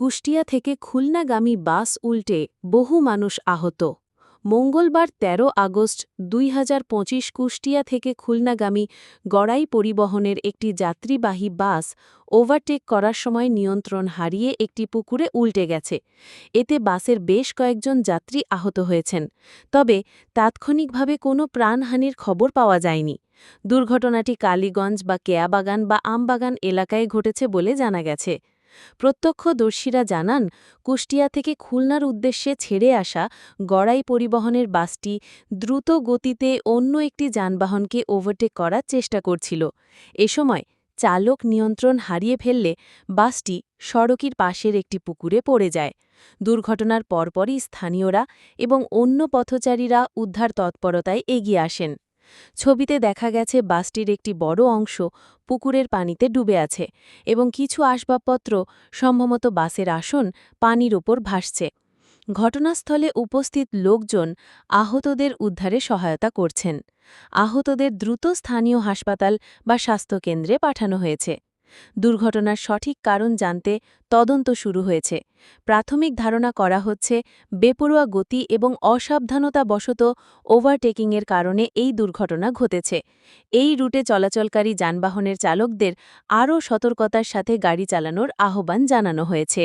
কুষ্টিয়া থেকে খুলনাগামী বাস উল্টে বহু মানুষ আহত। মঙ্গলবার ১৩ আগস্ট দুই হাজার পঁচিশ কুষ্টিয়া থেকে খুলনাগামী গড়াই পরিবহনের একটি যাত্রীবাহী বাস ওভারটেক করার সময় নিয়ন্ত্রণ হারিয়ে একটি পুকুরে উল্টে গেছে। এতে বাসের বেশ কয়েকজন যাত্রী আহত হয়েছেন। তবে তাৎক্ষণিকভাবে কোনো প্রাণহানির খবর পাওয়া যায়নি। দুর্ঘটনাটি কালীগঞ্জ বা কেয়াবাগান বা আমবাগান এলাকায় ঘটেছে বলে জানা গেছে। প্রত্যক্ষদর্শীরা জানান, কুষ্টিয়া থেকে খুলনার উদ্দেশ্যে ছেড়ে আসা গড়াই পরিবহনের বাসটি দ্রুত গতিতে অন্য একটি যানবাহনকে ওভারটেক করার চেষ্টা করছিল। এ সময় চালক নিয়ন্ত্রণ হারিয়ে ফেললে বাসটি সড়কির পাশের একটি পুকুরে পড়ে যায়। দুর্ঘটনার পরপরই স্থানীয়রা এবং অন্য পথচারীরা উদ্ধার তৎপরতায় এগিয়ে আসেন। ছবিতে দেখা গেছে বাসটির একটি বড় অংশ পুকুরের পানিতে ডুবে আছে এবং কিছু আসবাবপত্র, সম্ভবত বাসের আসন, পানির ওপর ভাসছে। ঘটনাস্থলে উপস্থিত লোকজন আহতদের উদ্ধারে সহায়তা করছেন। আহতদের দ্রুত স্থানীয় হাসপাতাল বা স্বাস্থ্যকেন্দ্রে পাঠানো হয়েছে। দুর্ঘটনার সঠিক কারণ জানতে তদন্ত শুরু হয়েছে। প্রাথমিক ধারণা করা হচ্ছে, বেপরোয়া গতি এবং অসাবধানতাবশত ওভারটেকিংয়ের কারণে এই দুর্ঘটনা ঘটেছে। এই রুটে চলাচলকারী যানবাহনের চালকদের আরও সতর্কতার সাথে গাড়ি চালানোর আহ্বান জানানো হয়েছে।